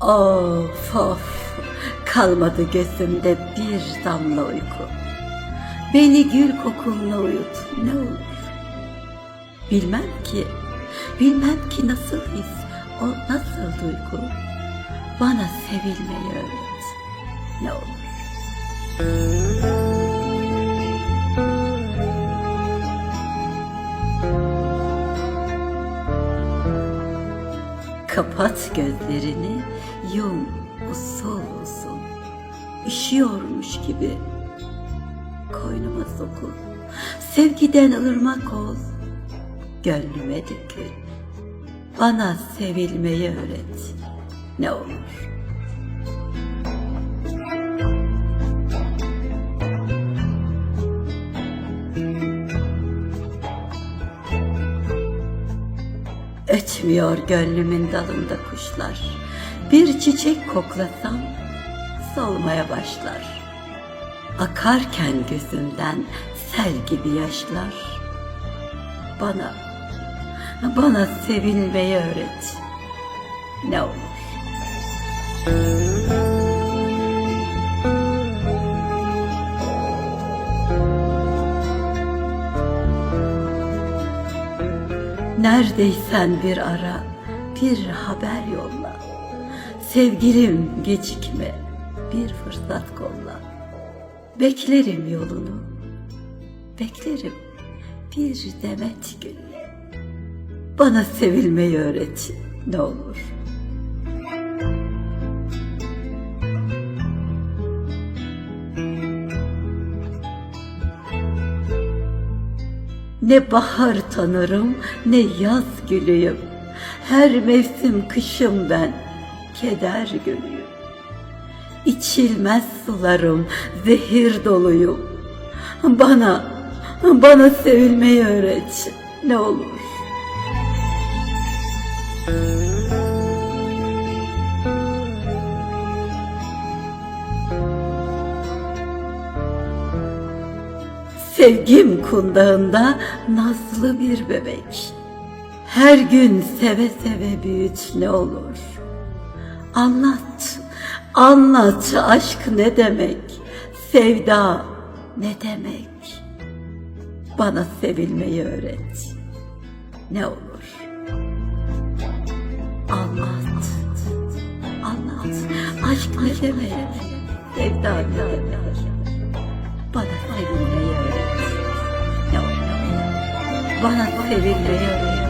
Of of kalmadı gözümde bir damla uyku. Beni gül kokunla uyut ne olur. Bilmem ki, bilmem ki nasıl his, o nasıl duygu. Bana sevilmeyi öğret ne olur. Kapat gözlerini, yum usul usul. Üşüyormuş gibi koynuma sokul. Sevgiden ırmak ol, gönlüme dökül. Bana sevilmeyi öğret, ne olur. Ötmüyor gönlümün dalında kuşlar. Bir çiçek koklasam solmaya başlar. Akarken gözümden sel gibi yaşlar. Bana, bana sevilmeyi öğret. Ne olur. Neredeysen bir ara, bir haber yolla. Sevgilim gecikme, bir fırsat kolla. Beklerim yolunu, beklerim bir demet gül. Bana sevilmeyi öğret ne olur. Ne bahar tanırım ne yaz gülüyüm. Her mevsim kışım ben, keder gülüyüm. İçilmez sularım, zehir doluyum. Bana, bana sevilmeyi öğret ne olur. Sevgim kundağında nazlı bir bebek. Her gün seve seve büyüt ne olur. Anlat, anlat aşk ne demek, sevda ne demek. Bana sevilmeyi öğret, ne olur. Anlat, anlat, aşk ne demek, sevda ne demek. Bana sevilmeyi öğret.